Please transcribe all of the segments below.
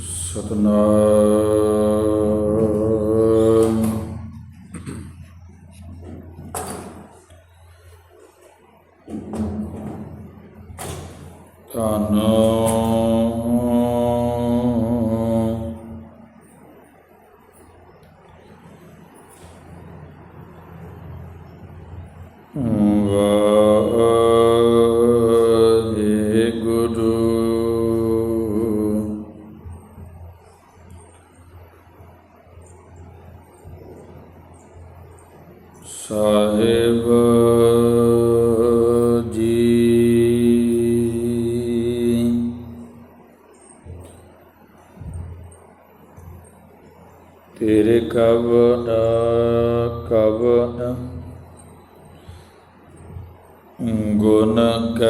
ਸਤਨਾਮ। ਤਾਨੋ ਵਾਹਿਗੁਰੂ।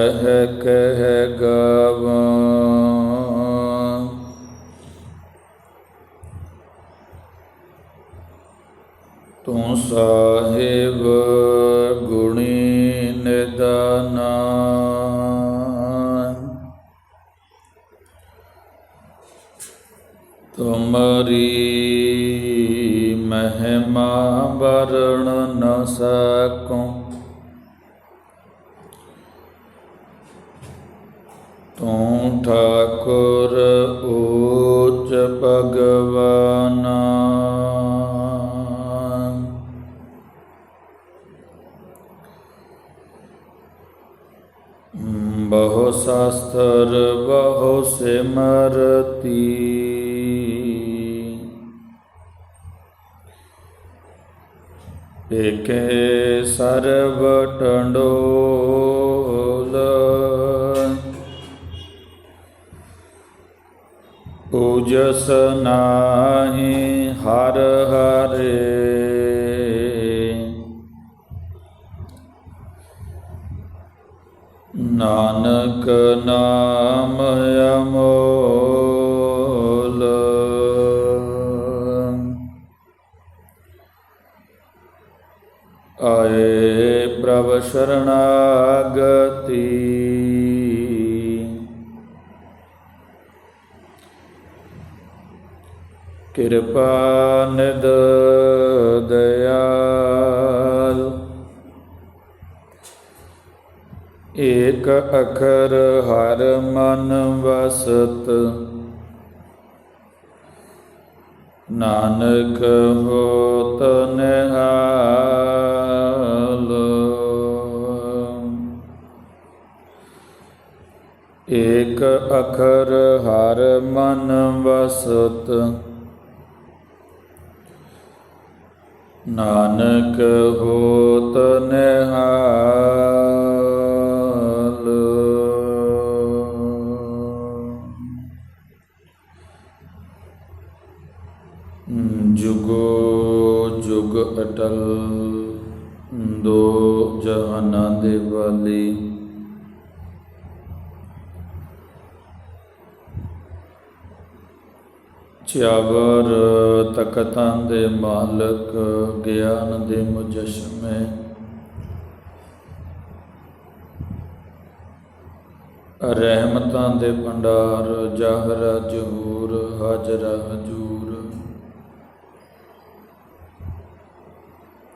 ਕਹਿ ਕਹਿ ਗਾਵਾਂ। ਤੂੰ ਸਾਹਿਬ ਗੁਣੀ ਨਿਦਾਨਾ। ਤੁਮਰੀ ਮਹਿਮਾ ਵਰਣ ਨ ਸਕੂੰ। ਤੂੰ ਠਾਕੁਰ ਊਚ ਭਗਵਾਨਾ। ਬਹੁ ਸ਼ਾਸਤਰ ਬਹੁ ਸਿਮਰਤੀ। ਏਕੇ ਸਰਬ ਟੰਡੋਲ ਉਜਸ ਨਾਹੀ ਹਰ ਹਰੇ। ਨਾਨਕ ਨਾਮ ਅਮੋਲ। ਆਏ ਪ੍ਰਭ ਸ਼ਰਣਾਗਤੀ ਕਿਰਪਾ ਨਿਦ ਦਇਆਲ। ਏਕ ਅਖਰ ਹਰ ਮਨ ਵਸਤ। ਨਾਨਕ ਹੋ ਨਿਹਾਲ। ਏਕ ਅਖਰ ਹਰ ਮਨ ਵਸਤ। ਨਾਨਕ ਹੋਤ ਨਿਹਾਲ। ਜੁਗੋ ਜੁਗ ਅਟਲ ਦੋ ਜਹਾਨਾਂ ਦੇ ਵਾਲੀ ਚਾਵਰ ਤਖਤਾਂ ਦੇ ਮਾਲਕ ਗਿਆਨ ਦੇ ਮੁਜਸ਼ਮੇ ਰਹਿਮਤਾਂ ਦੇ ਭੰਡਾਰ, ਜਾਹਰਾ ਜਹੂਰ, ਹਾਜਰਾ ਹਜੂਰ।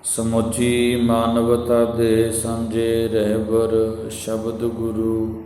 ਸਮੁੱਚੀ ਮਾਨਵਤਾ ਦੇ ਸਾਂਝੇ ਰਹਿਬਰ, ਸ਼ਬਦ ਗੁਰੂ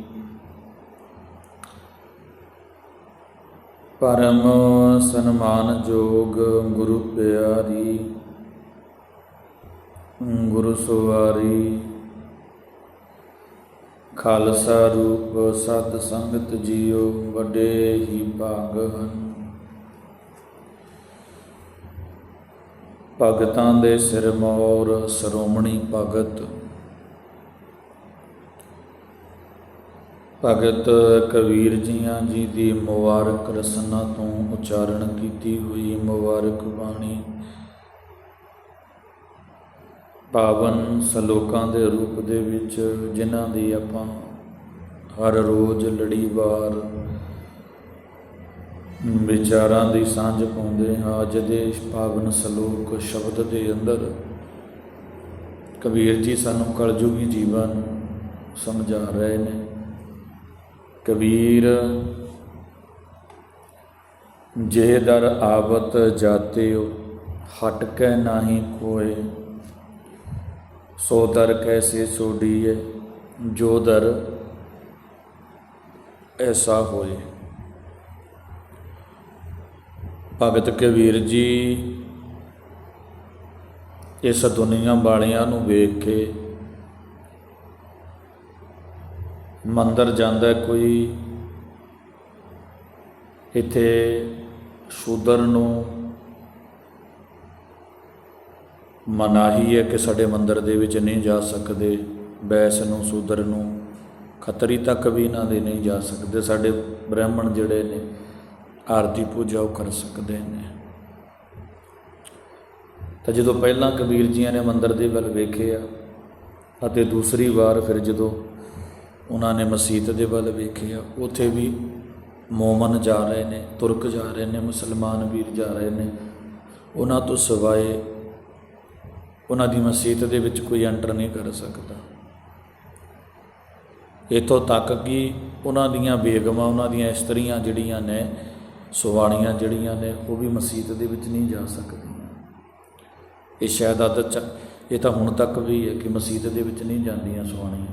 ਪਰਮ ਸਨਮਾਨਯੋਗ ਗੁਰੂ ਪਿਆਰੀ, ਗੁਰੂ ਸਵਾਰੀ ਖਾਲਸਾ ਰੂਪ ਸਤ ਸੰਗਤ ਜੀਓ, ਵੱਡੇ ਹੀ ਭਾਗ ਹਨ। ਭਗਤਾਂ ਦੇ ਸਿਰ ਮੋਰ, ਸ਼੍ਰੋਮਣੀ ਭਗਤ ਭਗਤ ਕਬੀਰ ਜੀਆਂ ਜੀ ਦੀ ਮੁਬਾਰਕ ਰਸਨਾ ਤੋਂ ਉਚਾਰਨ ਕੀਤੀ ਹੋਈ ਮੁਬਾਰਕ ਬਾਣੀ। ਪਾਵਨ ਸਲੋਕਾਂ ਦੇ ਰੂਪ ਦੇ ਵਿੱਚ ਜਿਨ੍ਹਾਂ ਦੀ ਆਪਾਂ ਹਰ ਰੋਜ਼ ਲੜੀਵਾਰ ਵਿਚਾਰਾਂ ਦੀ ਸਾਂਝ ਪਾਉਂਦੇ ਹਾਂ, ਅੱਜ ਦੇ ਪਾਵਨ ਸਲੋਕ ਸ਼ਬਦ ਦੇ ਅੰਦਰ ਕਬੀਰ ਜੀ ਸਾਨੂੰ ਕਲਯੁਗੀ ਜੀਵਨ ਸਮਝਾ ਰਹੇ ਨੇ। ਕਬੀਰ, ਜੇ ਦਰ ਆਵਤ ਜਾਤਿਓ, ਹਟ ਕੇ ਨਾਹੀ ਕੋਏ। ਸੋ ਦਰ ਕੈਸੇ ਛੋੜੀਏ ਜੋ ਦਰ ਐਸਾ ਹੋਏ। ਭਗਤ ਕਬੀਰ ਜੀ, ਇਸ ਦੁਨੀਆ ਵਾਲਿਆਂ ਨੂੰ ਵੇਖ ਕੇ ਮੰਦਰ ਜਾਂਦਾ ਕੋਈ ਇੱਥੇ ਸ਼ੂਦਰ ਨੂੰ ਮਨਾਹੀ ਹੈ ਕਿ ਸਾਡੇ ਮੰਦਰ ਦੇ ਵਿੱਚ ਨਹੀਂ ਜਾ ਸਕਦੇ, ਬੈਸ ਨੂੰ, ਸ਼ੂਦਰ ਨੂੰ, ਖਤਰੀ ਤੱਕ ਵੀ ਇਹਨਾਂ ਦੇ ਨਹੀਂ ਜਾ ਸਕਦੇ। ਸਾਡੇ ਬ੍ਰਾਹਮਣ ਜਿਹੜੇ ਨੇ, ਆਰਤੀ ਪੂਜਾ ਉਹ ਕਰ ਸਕਦੇ ਨੇ। ਤਾਂ ਜਦੋਂ ਪਹਿਲਾਂ ਕਬੀਰ ਜੀਆਂ ਨੇ ਮੰਦਰ ਦੇ ਵੱਲ ਵੇਖਿਆ ਅਤੇ ਦੂਸਰੀ ਵਾਰ ਫਿਰ ਜਦੋਂ ਉਹਨਾਂ ਨੇ ਮਸਜਿਦ ਦੇ ਵੱਲ ਵੇਖਿਆ। ਉੱਥੇ ਵੀ ਮੋਮਨ ਜਾ ਰਹੇ ਨੇ, ਤੁਰਕ ਜਾ ਰਹੇ ਨੇ, ਮੁਸਲਮਾਨ ਵੀਰ ਜਾ ਰਹੇ ਨੇ। ਉਹਨਾਂ ਤੋਂ ਸਿਵਾਏ ਉਹਨਾਂ ਦੀ ਮਸਜਿਦ ਦੇ ਵਿੱਚ ਕੋਈ ਐਂਟਰ ਨਹੀਂ ਕਰ ਸਕਦਾ। ਇਥੋਂ ਤੱਕ ਕਿ ਉਹਨਾਂ ਦੀਆਂ ਬੇਗਮਾਂ, ਉਹਨਾਂ ਦੀਆਂ ਇਸਤਰੀਆਂ ਜਿਹੜੀਆਂ ਨੇ, ਸੁਵਾਣੀਆਂ ਜਿਹੜੀਆਂ ਨੇ, ਉਹ ਵੀ ਮਸਜਿਦ ਦੇ ਵਿੱਚ ਨਹੀਂ ਜਾ ਸਕਦੀਆਂ। ਇਹ ਸ਼ਾਇਦ ਆਦਤ ਚ ਇਹ ਤਾਂ ਹੁਣ ਤੱਕ ਵੀ ਹੈ ਕਿ ਮਸਜਿਦ ਦੇ ਵਿੱਚ ਨਹੀਂ ਜਾਂਦੀਆਂ ਸੁਵਾਣੀਆਂ।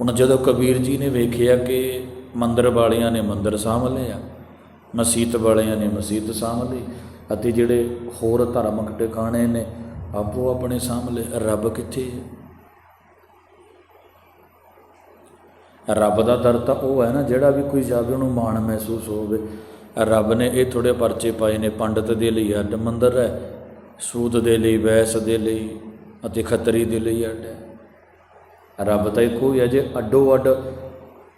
ਹੁਣ ਜਦੋਂ ਕਬੀਰ ਜੀ ਨੇ ਵੇਖਿਆ ਕਿ ਮੰਦਰ ਵਾਲਿਆਂ ਨੇ ਮੰਦਰ ਸਾਂਭ ਲਿਆ ਮਸਜਿਦ ਵਾਲਿਆਂ ਨੇ ਮਸਜਿਦ ਸਾਂਭ ਲਈ ਅਤੇ ਜਿਹੜੇ ਹੋਰ ਧਾਰਮਿਕ ਟਿਕਾਣੇ ਨੇ, ਆਪੋ ਆਪਣੇ ਸਾਂਭ ਲਏ। ਰੱਬ ਕਿੱਥੇ ਹੈ? ਰੱਬ ਦਾ ਦਰ ਤਾਂ ਉਹ ਹੈ ਨਾ ਜਿਹੜਾ ਵੀ ਕੋਈ ਜਾਵੇ ਉਹਨੂੰ ਮਾਣ ਮਹਿਸੂਸ ਹੋਵੇ। ਰੱਬ ਨੇ ਇਹ ਥੋੜੇ ਪਰਚੇ ਪਾਏ ਨੇ, ਪੰਡਤ ਦੇ ਲਈ ਅੱਡ ਮੰਦਰ ਹੈ ਸੂਦ ਦੇ ਲਈ, ਵੈਸ ਦੇ ਲਈ ਅਤੇ ਖੱਤਰੀ ਦੇ ਲਈ ਅੱਡ ਹੈ। ਰੱਬ ਤਾਂ ਇੱਕੋ ਹੀ ਹੈ ਜੇ ਅੱਡੋ ਅੱਡ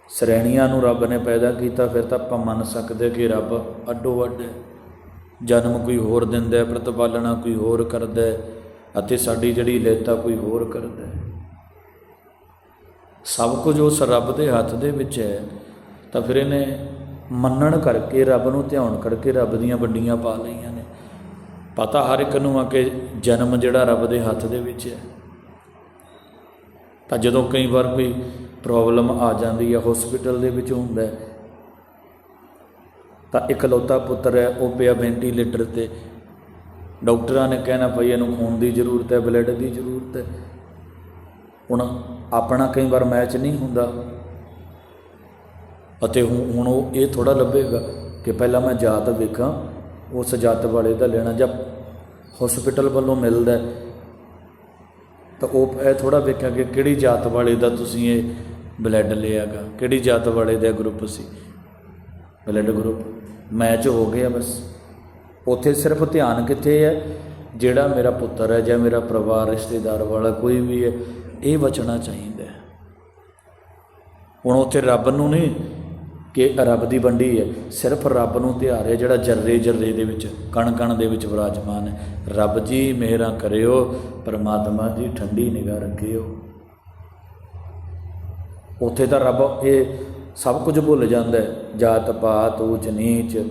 ਸ਼੍ਰੇਣੀਆਂ ਨੂੰ ਰੱਬ ਨੇ ਪੈਦਾ ਕੀਤਾ, ਫਿਰ ਤਾਂ ਆਪਾਂ ਮੰਨ ਸਕਦੇ ਕਿ ਰੱਬ ਅੱਡੋ ਅੱਡ ਹੈ। ਜਨਮ ਕੋਈ ਹੋਰ ਦਿੰਦਾ ਹੈ, ਪ੍ਰਤਪਾਲਣਾ ਕੋਈ ਹੋਰ ਕਰਦਾ ਹੈ, ਅਤੇ ਸਾਡੀ ਜਿਹੜੀ ਲੇਤਾ ਕੋਈ ਹੋਰ ਕਰਦਾ ਹੈ। ਸਭ ਕੁਝ ਉਸ ਰੱਬ ਦੇ ਹੱਥ ਦੇ ਵਿੱਚ ਹੈ, ਤਾਂ ਫਿਰ ਇਹਨੇ ਮੰਨਣ ਕਰਕੇ ਰੱਬ ਨੂੰ ਧਿਆਉਣ ਕਰਕੇ ਰੱਬ ਦੀਆਂ ਵੱਡੀਆਂ ਪਾ ਲਈਆਂ ਨੇ। ਪਤਾ ਹਰ ਇੱਕ ਨੂੰ ਆ ਕਿ ਜਨਮ ਜਿਹੜਾ ਰੱਬ ਦੇ ਹੱਥ ਦੇ ਵਿੱਚ ਹੈ। ਤਾਂ ਜਦੋਂ ਕਈ ਵਾਰ ਕੋਈ ਪ੍ਰੋਬਲਮ ਆ ਜਾਂਦੀ ਹੈ ਹਸਪੀਟਲ ਦੇ ਵਿੱਚ ਹੁੰਦਾ ਤਾਂ ਇਕਲੌਤਾ ਪੁੱਤਰ ਹੈ, ਉਹ ਪਿਆ ਵੈਂਟੀਲੇਟਰ ਤੇ। ਡਾਕਟਰਾਂ ਨੇ ਕਹਿਣਾ, ਭਈ ਇਹਨੂੰ ਖੂਨ ਦੀ ਜ਼ਰੂਰਤ ਹੈ ਬਲੱਡ ਦੀ ਜ਼ਰੂਰਤ ਹੈ। ਹੁਣ ਆਪਣਾ ਕਈ ਵਾਰ ਮੈਚ ਨਹੀਂ ਹੁੰਦਾ। ਅਤੇ ਹੁਣ ਹੁਣ ਉਹ ਇਹ ਥੋੜਾ ਲੱਭੇਗਾ ਕਿ ਪਹਿਲਾਂ ਮੈਂ ਜਾਤ ਵੇਖਾਂ, ਉਸ ਜਾਤ ਵਾਲੇ ਦਾ ਲੈਣਾ ਜਾਂ ਹਸਪੀਟਲ ਵੱਲੋਂ ਮਿਲਦਾ ਤਾਂ ਉਹ ਇਹ ਥੋੜਾ ਵੇਖਿਆ ਕਿ ਕਿਹੜੀ ਜਾਤ ਵਾਲੇ ਦਾ ਤੁਸੀਂ ਇਹ ਬਲੱਡ ਲਿਆਗਾ, ਕਿਹੜੀ ਜਾਤ ਵਾਲੇ ਦਾ ਗਰੁੱਪ ਸੀ? ਬਲੱਡ ਗਰੁੱਪ ਮੈਚ ਹੋ ਗਿਆ ਬਸ। ਉੱਥੇ ਸਿਰਫ ਧਿਆਨ ਕਿੱਥੇ ਹੈ? ਜਿਹੜਾ ਮੇਰਾ ਪੁੱਤਰ ਹੈ ਜਾਂ ਮੇਰਾ ਪਰਿਵਾਰ, ਰਿਸ਼ਤੇਦਾਰ ਵਾਲਾ, ਕੋਈ ਵੀ ਹੈ, ਇਹ ਬਚਣਾ ਚਾਹੀਦਾ ਹੁਣ ਉੱਥੇ ਰੱਬ ਨੂੰ ਨਹੀਂ ਕਿ ਰੱਬ ਦੀ ਵੰਡੀ ਹੈ। ਸਿਰਫ ਰੱਬ ਨੂੰ ਧਿਆਨ ਹੈ ਜਿਹੜਾ ਜਰਰੇ ਜਰਰੇ ਦੇ ਵਿੱਚ, ਕਣ ਕਣ ਦੇ ਵਿੱਚ ਵਿਰਾਜਮਾਨ ਹੈ। ਰੱਬ ਜੀ, ਮਿਹਰਾਂ ਕਰਿਓ, ਪਰਮਾਤਮਾ ਜੀ ਠੰਡੀ ਨਿਗਾਹ ਰੱਖਿਓ। ਉੱਥੇ ਤਾਂ ਰੱਬ ਇਹ ਸਭ ਕੁਝ ਭੁੱਲ ਜਾਂਦਾ ਹੈ। ਜਾਤ ਪਾਤ, ਊਚ ਨੀਚ।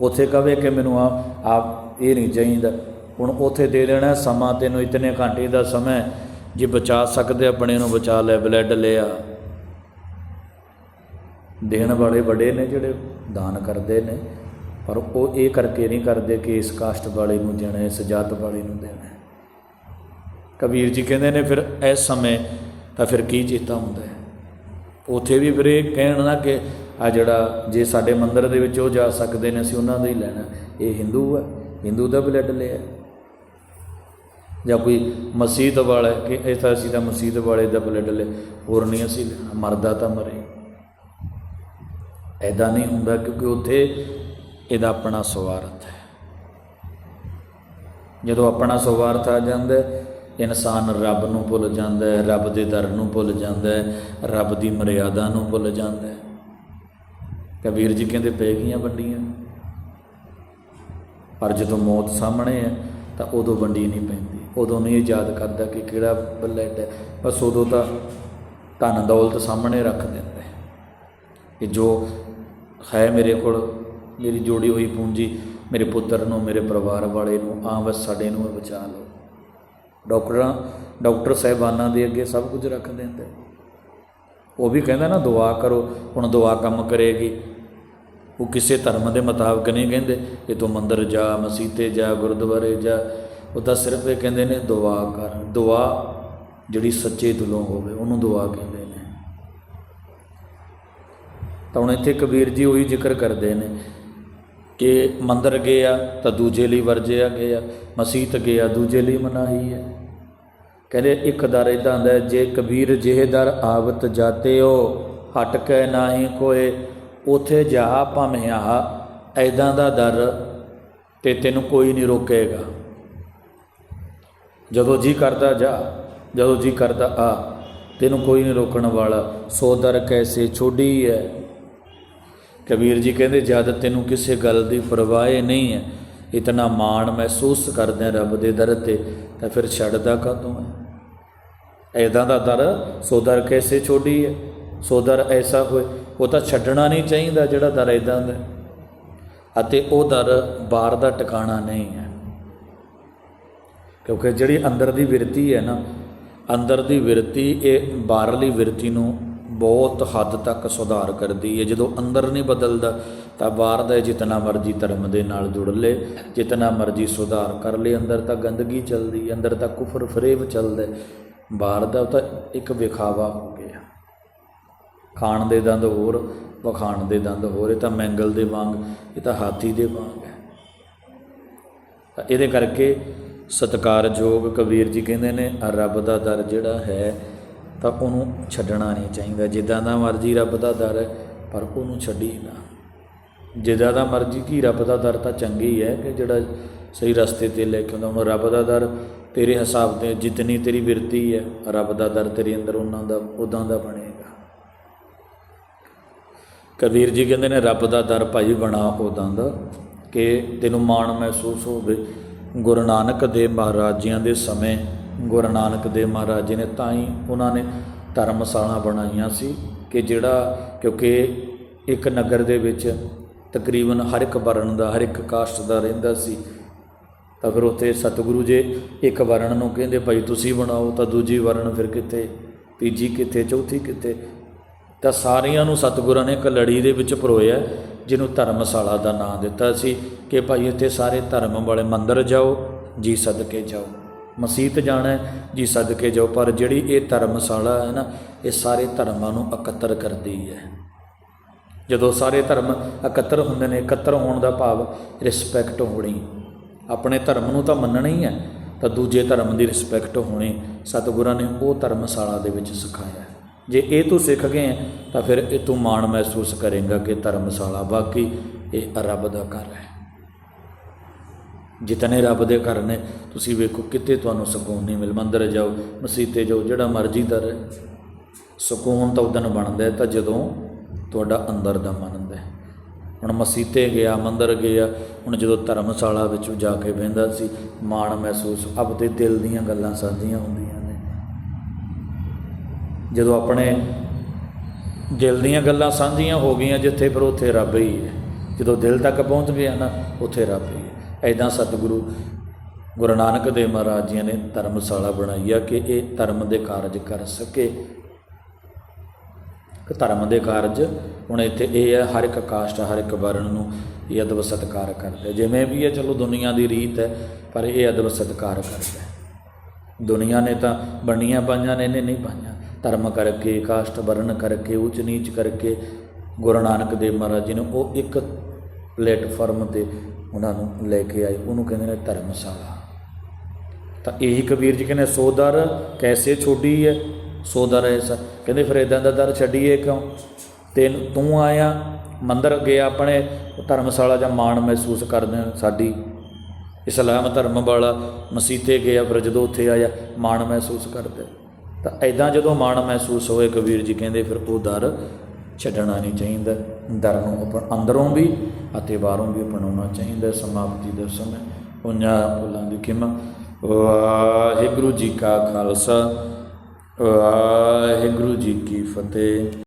ਉੱਥੇ ਕਵੇ ਕਿ ਮੈਨੂੰ ਆ ਆਪ ਇਹ ਨਹੀਂ ਚਾਹੀਦਾ। ਹੁਣ ਉੱਥੇ ਦੇ ਦੇਣਾ, ਸਮਾਂ ਤੈਨੂੰ ਇਤਨੇ ਘੰਟੇ ਦਾ ਸਮਾਂ ਜੇ ਬਚਾ ਸਕਦੇ, ਆਪਣੇ ਨੂੰ ਬਚਾ ਲੈ, ਬਲੱਡ ਲਿਆ। ਦੇਣ ਵਾਲੇ ਵੱਡੇ ਨੇ ਜਿਹੜੇ ਦਾਨ ਕਰਦੇ ਨੇ, ਪਰ ਉਹ ਇਹ ਕਰਕੇ ਨਹੀਂ ਕਰਦੇ ਕਿ ਇਸ ਕਾਸਟ ਵਾਲੇ ਨੂੰ ਦੇਣਾ, ਇਸ ਜਾਤ ਵਾਲੇ ਨੂੰ ਦੇਣਾ। ਕਬੀਰ ਜੀ ਕਹਿੰਦੇ ਨੇ, ਫਿਰ ਇਸ ਸਮੇਂ ਤਾਂ ਫਿਰ ਕੀ ਚੇਤਾ ਹੁੰਦਾ ਹੈ? ਉਥੇ ਵੀ ਫਿਰ ਇਹ ਕਹਿਣ ਨਾ ਕਿ ਆ ਜਿਹੜਾ ਜੇ ਸਾਡੇ ਮੰਦਿਰ ਦੇ ਵਿੱਚ ਉਹ ਜਾ ਸਕਦੇ ਨੇ, ਅਸੀਂ ਉਹਨਾਂ ਦਾ ਹੀ ਲੈਣਾ। ਇਹ ਹਿੰਦੂ ਹੈ ਹਿੰਦੂ ਦਾ ਬਲੱਡ ਲਿਆ। ਜਾਂ ਕੋਈ ਮਸਜਿਦ ਵਾਲਾ, ਕਿ ਇਹ ਤਾਂ ਅਸੀਂ ਤਾਂ ਮਸਜਿਦ ਵਾਲੇ ਦਾ ਬਲੱਡ ਲੈ ਹੋਰ ਨਹੀਂ ਅਸੀਂ ਮਰਦਾ ਤਾਂ ਮਰੇ। ਐਦਾਂ ਨਹੀਂ ਹੁੰਦਾ ਕਿਉਂਕਿ ਉੱਥੇ ਇਹਦਾ ਆਪਣਾ ਸਵਾਰਥ ਹੈ। ਜਦੋਂ ਆਪਣਾ ਸਵਾਰਥ ਆ ਜਾਂਦਾ ਇਨਸਾਨ ਰੱਬ ਨੂੰ ਭੁੱਲ ਜਾਂਦਾ ਹੈ, ਰੱਬ ਦੇ ਦਰ ਨੂੰ ਭੁੱਲ ਜਾਂਦਾ ਹੈ, ਰੱਬ ਦੀ ਮਰਿਆਦਾ ਨੂੰ ਭੁੱਲ ਜਾਂਦਾ ਹੈ। ਕਬੀਰ ਜੀ ਕਹਿੰਦੇ ਪੈ ਗਈਆਂ ਵੰਡੀਆਂ। ਪਰ ਜਦੋਂ ਮੌਤ ਸਾਹਮਣੇ ਹੈ, ਤਾਂ ਉਦੋਂ ਵੰਡੀ ਨਹੀਂ ਪੈਂਦੀ। ਉਦੋਂ ਨਹੀਂ ਯਾਦ ਕਰਦਾ ਕਿ ਕਿਹੜਾ ਬਲੇਟ ਹੈ। ਬਸ ਉਦੋਂ ਤਾਂ ਧਨ ਦੌਲਤ ਸਾਹਮਣੇ ਰੱਖ ਦਿੰਦਾ ਹੈ ਕਿ ਜੋ ਹੈ ਮੇਰੇ ਕੋਲ, ਮੇਰੀ ਜੋੜੀ ਹੋਈ ਪੂੰਜੀ, ਮੇਰੇ ਪੁੱਤਰ ਨੂੰ, ਮੇਰੇ ਪਰਿਵਾਰ ਵਾਲੇ ਨੂੰ ਆ ਬਸ ਸਾਡੇ ਨੂੰ ਬਚਾ ਲਓ। ਡਾਕਟਰਾਂ, ਡਾਕਟਰ ਸਾਹਿਬਾਨਾਂ ਦੇ ਅੱਗੇ ਸਭ ਕੁਝ ਰੱਖ ਦਿੰਦੇ। ਉਹ ਵੀ ਕਹਿੰਦਾ ਨਾ, ਦੁਆ ਕਰੋ, ਹੁਣ ਦੁਆ ਕੰਮ ਕਰੇਗੀ। ਉਹ ਕਿਸੇ ਧਰਮ ਦੇ ਮੁਤਾਬਕ ਨਹੀਂ ਕਹਿੰਦੇ ਕਿ ਤੂੰ ਮੰਦਰ ਜਾ, ਮਸੀਤੇ ਜਾ, ਗੁਰਦੁਆਰੇ ਜਾ। ਉਹ ਤਾਂ ਸਿਰਫ ਇਹ ਕਹਿੰਦੇ ਨੇ, ਦੁਆ ਕਰ। ਦੁਆ ਜਿਹੜੀ ਸੱਚੇ ਦਿਲੋਂ ਹੋਵੇ, ਉਹਨੂੰ ਦੁਆ ਕਹਿੰਦੇ ਨੇ ਤਾਂ ਹੁਣ ਇੱਥੇ ਕਬੀਰ ਜੀ ਉਹੀ ਜ਼ਿਕਰ ਕਰਦੇ ਨੇ ਕਿ ਮੰਦਰ ਗਿਆ ਤਾਂ ਦੂਜੇ ਲਈ ਵਰਜਿਆ ਗਿਆ, ਮਸੀਤ ਗਿਆ, ਦੂਜੇ ਲਈ ਮਨਾਹੀ ਹੈ। ਕਹਿੰਦੇ ਇੱਕ ਦਰ ਇਦਾਂ ਹੁੰਦਾ ਜੇ ਕਬੀਰ ਜਿਹੇ ਦਰ ਆਵਤ ਜਾਤੇ ਹੋ ਹਟ ਕੇ ਨਾਹੀ ਕੋਏ, ਉਥੇ ਜਾ ਭਾਵੇਂ ਆਹ ਐਦਾਂ ਦਾ ਦਰ ਤੇ ਤੈਨੂੰ ਕੋਈ ਨਹੀਂ ਰੋਕੇਗਾ। ਜਦੋਂ ਜੀ ਕਰਦਾ ਜਾ, ਜਦੋਂ ਜੀ ਕਰਦਾ ਆ, ਤੈਨੂੰ ਕੋਈ ਨਹੀਂ ਰੋਕਣ ਵਾਲਾ। ਸੋ ਦਰ ਕੈਸੇ ਛੋਡੀ ਹੈ ਕਬੀਰ ਜੀ ਕਹਿੰਦੇ, ਜਦ ਤੈਨੂੰ ਕਿਸੇ ਗੱਲ ਦੀ ਪਰਵਾਹ ਨਹੀਂ ਹੈ, ਇਤਨਾ ਮਾਣ ਮਹਿਸੂਸ ਕਰਦੇ ਰੱਬ ਦੇ ਦਰ ਤੇ, ਤਾਂ ਫਿਰ ਛੱਡਦਾ ਕਦੋਂ ਹੈ? ਐਦਾਂ ਦਾ ਦਰ ਸੋ ਦਰ ਕੈਸੇ ਛੋਡੀ ਹੈ? ਸੋ ਦਰ ਐਸਾ ਹੋਏ, ਉਹ ਤਾਂ ਛੱਡਣਾ ਨਹੀਂ ਚਾਹੀਦਾ ਜਿਹੜਾ ਦਰ ਐਦਾਂ ਦਾ ਅਤੇ ਉਹ ਦਰ ਬਾਹਰ ਦਾ ਟਿਕਾਣਾ ਨਹੀਂ ਹੈ। ਕਿਉਂਕਿ ਜਿਹੜੀ ਅੰਦਰ ਦੀ ਵਿਰਤੀ ਹੈ ਨਾ, ਅੰਦਰ ਦੀ ਵਿਰਤੀ, ਇਹ ਬਾਹਰਲੀ ਵਿਰਤੀ ਨੂੰ ਬਹੁਤ ਹੱਦ ਤੱਕ ਸੁਧਾਰ ਕਰਦੀ ਹੈ। ਜਦੋਂ ਅੰਦਰ ਨਹੀਂ ਬਦਲਦਾ, ਤਾਂ ਬਾਹਰ ਦਾ ਜਿਤਨਾ ਮਰਜ਼ੀ ਧਰਮ ਦੇ ਨਾਲ ਜੁੜ ਲੇ, ਜਿਤਨਾ ਮਰਜ਼ੀ ਸੁਧਾਰ ਕਰ ਲੇ, ਅੰਦਰ ਤਾਂ ਗੰਦਗੀ ਚੱਲਦੀ ਅੰਦਰ ਤਾਂ ਕੁਫਰ ਫਰੇਬ ਚੱਲਦਾ ਬਾਹਰ ਦਾ ਤਾਂ ਇੱਕ ਵਿਖਾਵਾ ਹੋ ਗਿਆ। ਖਾਣ ਦੇ ਦੰਦ ਹੋਰ ਵਖਾਣ ਦੇ ਦੰਦ ਹੋਰ, ਇਹ ਤਾਂ ਮੈਂਗਲ ਦੇ ਵਾਂਗ, ਇਹ ਤਾਂ ਹਾਥੀ ਦੇ ਵਾਂਗ ਹੈ। ਤਾਂ ਇਹਦੇ ਕਰਕੇ ਸਤਿਕਾਰਯੋਗ ਕਬੀਰ ਜੀ ਕਹਿੰਦੇ ਨੇ, ਰੱਬ ਦਾ ਦਰ ਜਿਹੜਾ ਹੈ ਤਾਂ ਉਹਨੂੰ ਛੱਡਣਾ ਨਹੀਂ ਚਾਹੀਦਾ। ਜਿੱਦਾਂ ਦਾ ਮਰਜ਼ੀ ਰੱਬ ਦਾ ਦਰ ਹੈ, ਪਰ ਉਹਨੂੰ ਛੱਡੀ ਨਾ। ਜਿੱਦਾਂ ਦਾ ਮਰਜ਼ੀ ਕੀ ਰੱਬ ਦਾ ਦਰ ਤਾਂ ਚੰਗੀ ਹੈ ਕਿ ਜਿਹੜਾ ਸਹੀ ਰਸਤੇ ਤੇ ਲੈ ਕੇ ਆਉਂਦਾ ਹੁਣ ਰੱਬ ਦਾ ਦਰ ਤੇਰੇ ਹਿਸਾਬ ਤੇ ਜਿਤਨੀ ਤੇਰੀ ਬਿਰਤੀ ਹੈ, ਰੱਬ ਦਾ ਦਰ ਤੇਰੇ ਅੰਦਰ ਉਹਨਾਂ ਦਾ ਉਦਾਂ ਦਾ ਬਣੇਗਾ। ਕਬੀਰ ਜੀ ਕਹਿੰਦੇ ਨੇ, ਰੱਬ ਦਾ ਦਰ ਭਾਈ ਬਣਾ ਉਦਾਂ ਦਾ ਕਿ ਤੈਨੂੰ ਮਾਣ ਮਹਿਸੂਸ ਹੋਵੇ। ਗੁਰੂ ਨਾਨਕ ਦੇ ਮਹਾਰਾਜਿਆਂ ਦੇ ਸਮੇਂ ਗੁਰੂ ਨਾਨਕ ਦੇਵ ਮਹਾਰਾਜ ਜੀ ਨੇ ਤਾਂ ਹੀ ਉਹਨਾਂ ਨੇ ਧਰਮਸ਼ਾਲਾ ਬਣਾਈਆਂ ਸੀ ਕਿ ਜਿਹੜਾ ਕਿਉਂਕਿ ਇੱਕ ਨਗਰ ਦੇ ਵਿੱਚ ਤਕਰੀਬਨ ਹਰ ਇੱਕ ਵਰਣ ਦਾ, ਹਰ ਇੱਕ ਕਾਸਟ ਦਾ ਰਹਿੰਦਾ ਸੀ, ਤਾਂ ਫਿਰ ਉੱਥੇ ਸਤਿਗੁਰੂ ਜੇ ਇੱਕ ਵਰਣ ਨੂੰ ਕਹਿੰਦੇ, ਭਾਈ ਤੁਸੀਂ ਬਣਾਓ ਤਾਂ ਦੂਜੀ ਵਰਣ ਫਿਰ ਕਿੱਥੇ, ਤੀਜੀ ਕਿੱਥੇ, ਚੌਥੀ ਕਿੱਥੇ? ਤਾਂ ਸਾਰਿਆਂ ਨੂੰ ਸਤਿਗੁਰਾਂ ਨੇ ਇੱਕ ਲੜੀ ਦੇ ਵਿੱਚ ਪਰੋਇਆ ਜਿਹਨੂੰ ਧਰਮਸ਼ਾਲਾ ਦਾ ਨਾਮ ਦਿੱਤਾ ਸੀ ਕਿ ਭਾਈ ਇੱਥੇ ਸਾਰੇ ਧਰਮ ਵਾਲੇ ਮੰਦਰ ਜਾਓ, ਜੀ ਸਦਕੇ ਜਾਓ। ਮਸੀਤ ਜਾਣਾ ਹੈ, ਜੀ ਸਦਕੇ ਜਾਓ ਪਰ ਜਿਹੜੀ ਇਹ ਧਰਮਸ਼ਾਲਾ ਹੈ ਨਾ ਇਹ ਸਾਰੇ ਧਰਮਾਂ ਨੂੰ ਇਕੱਤਰ ਕਰਦੀ ਹੈ। ਜਦੋਂ ਸਾਰੇ ਧਰਮ ਇਕੱਤਰ ਹੁੰਦੇ ਨੇ ਇਕੱਤਰ ਹੋਣ ਦਾ ਭਾਵ ਰਿਸਪੈਕਟ ਹੋਣੀ। ਆਪਣੇ ਧਰਮ ਨੂੰ ਤਾਂ ਮੰਨਣਾ ਹੀ ਹੈ ਤਾਂ ਦੂਜੇ ਧਰਮ ਦੀ ਰਿਸਪੈਕਟ ਹੋਣੀ। ਸਤਿਗੁਰਾਂ ਨੇ ਉਹ ਧਰਮਸ਼ਾਲਾ ਦੇ ਵਿੱਚ ਸਿਖਾਇਆ ਜੇ ਇਹ ਤੂੰ ਸਿੱਖ ਗਏ ਹੈ, ਤਾਂ ਫਿਰ ਇਹ ਤੂੰ ਮਾਣ ਮਹਿਸੂਸ ਕਰੇਗਾ ਕਿ ਧਰਮਸ਼ਾਲਾ ਬਾਕੀ ਇਹ ਰੱਬ ਦਾ ਘਰ ਹੈ। ਜਿਤਨੇ ਰੱਬ ਦੇ ਘਰ ਨੇ, ਤੁਸੀਂ ਵੇਖੋ ਕਿਤੇ ਤੁਹਾਨੂੰ ਸਕੂਨ ਨਹੀਂ ਮਿਲ, ਮੰਦਰ ਜਾਓ, ਮਸੀਤੇ ਜਾਓ, ਜਿਹੜਾ ਮਰਜ਼ੀ ਦਰ ਸਕੂਨ ਤਾਂ ਉਦੋਂ ਬਣਦਾ ਤਾਂ ਜਦੋਂ ਤੁਹਾਡਾ ਅੰਦਰ ਦਾ ਮਨ ਹੁੰਦਾ ਹੈ। ਹੁਣ ਮਸੀਤੇ ਗਿਆ, ਮੰਦਰ ਗਿਆ, ਹੁਣ ਜਦੋਂ ਧਰਮਸ਼ਾਲਾ ਵਿੱਚ ਜਾ ਕੇ ਬਹਿੰਦਾ ਸੀ, ਮਾਣ ਮਹਿਸੂਸ ਆਪਦੇ ਦਿਲ ਦੀਆਂ ਗੱਲਾਂ ਸਾਂਝੀਆਂ ਹੁੰਦੀਆਂ ਨੇ। ਜਦੋਂ ਆਪਣੇ ਦਿਲ ਦੀਆਂ ਗੱਲਾਂ ਸਾਂਝੀਆਂ ਹੋ ਗਈਆਂ, ਜਿੱਥੇ ਫਿਰ ਉੱਥੇ ਰੱਬ ਹੀ ਹੈ। ਜਦੋਂ ਦਿਲ ਤੱਕ ਪਹੁੰਚ ਗਿਆ ਨਾ, ਉੱਥੇ ਰੱਬ ਹੀ। ਐਦਾਂ ਸਤਿਗੁਰੂ ਗੁਰੂ ਨਾਨਕ ਦੇਵ ਮਹਾਰਾਜ ਜੀ ਨੇ ਧਰਮਸ਼ਾਲਾ ਬਣਾਈ ਆ ਕਿ ਇਹ ਧਰਮ ਦੇ ਕਾਰਜ ਕਰ ਸਕੇ। ਕਿ ਧਰਮ ਦੇ ਕਾਰਜ, ਹੁਣ ਇੱਥੇ ਇਹ ਹੈ ਹਰ ਇੱਕ ਕਾਸਟ, ਹਰ ਇੱਕ ਵਰਣ ਨੂੰ ਇਹ ਅਦਬ ਸਤਕਾਰ ਕਰਦਾ ਜਿਵੇਂ ਵੀ ਹੈ ਚਲੋ ਦੁਨੀਆ ਦੀ ਰੀਤ ਹੈ, ਪਰ ਇਹ ਅਦਬ ਸਤਕਾਰ ਕਰਦਾ ਦੁਨੀਆ ਨੇ ਤਾਂ ਬਣੀਆਂ ਪਾਈਆਂ ਨੇ, ਇਹਨੇ ਨਹੀਂ ਪਾਈਆਂ। ਧਰਮ ਕਰਕੇ, ਕਾਸਟ, ਵਰਣ ਕਰਕੇ, ਉੱਚ ਨੀਚ ਕਰਕੇ ਗੁਰੂ ਨਾਨਕ ਦੇਵ ਮਹਾਰਾਜ ਜੀ ਨੇ ਉਹ ਇੱਕ ਪਲੇਟਫਾਰਮ ਤੇ ਉਹਨਾਂ ਨੂੰ ਲੈ ਕੇ ਆਏ, ਉਹਨੂੰ ਕਹਿੰਦੇ ਨੇ ਧਰਮਸ਼ਾਲਾ ਤਾਂ ਇਹੀ ਕਬੀਰ ਜੀ ਕਹਿੰਦੇ ਸੋਦਰ ਕੈਸੇ ਛੋਡੀ ਹੈ? ਸੋਦਰ ਐਸਾ ਕਹਿੰਦੇ, ਫਿਰ ਇਦਾਂ ਦਾ ਦਰ ਛੱਡੀਏ ਕਿਉਂ? ਤੇ ਤੂੰ ਆਇਆ, ਮੰਦਰ ਗਿਆ ਆਪਣੇ ਧਰਮਸ਼ਾਲਾ ਜਾਂ ਮਾਣ ਮਹਿਸੂਸ ਕਰਦੇ ਸਾਡੀ। ਇਸਲਾਮ ਧਰਮ ਵਾਲਾ ਮਸੀਤੇ ਗਿਆ, ਫਿਰ ਜਦੋਂ ਉੱਥੇ ਆਇਆ, ਮਾਣ ਮਹਿਸੂਸ ਕਰਦੇ। ਤਾਂ ਐਦਾਂ ਜਦੋਂ ਮਾਣ ਮਹਿਸੂਸ ਹੋਏ, ਕਬੀਰ ਜੀ ਕਹਿੰਦੇ, ਫਿਰ ਉਹ ਦਰ ਛੱਡਣਾ ਨਹੀਂ ਚਾਹੀਦਾ। ਦਰ ਨੂੰ ਅਪ- ਅੰਦਰੋਂ ਵੀ ਅਤੇ ਬਾਹਰੋਂ ਵੀ ਅਪਣਾਉਣਾ ਚਾਹੀਦਾ। ਸਮਾਪਤੀ ਦਾ ਸਮੇਂ। ਉਹਨਾਂ ਭੁੱਲਾਂ ਦੀ ਖਿਮਾ। ਵਾਹਿਗੁਰੂ ਜੀ ਕਾ ਖਾਲਸਾ। ਵਾਹਿਗੁਰੂ ਜੀ ਕੀ ਫਤਿਹ।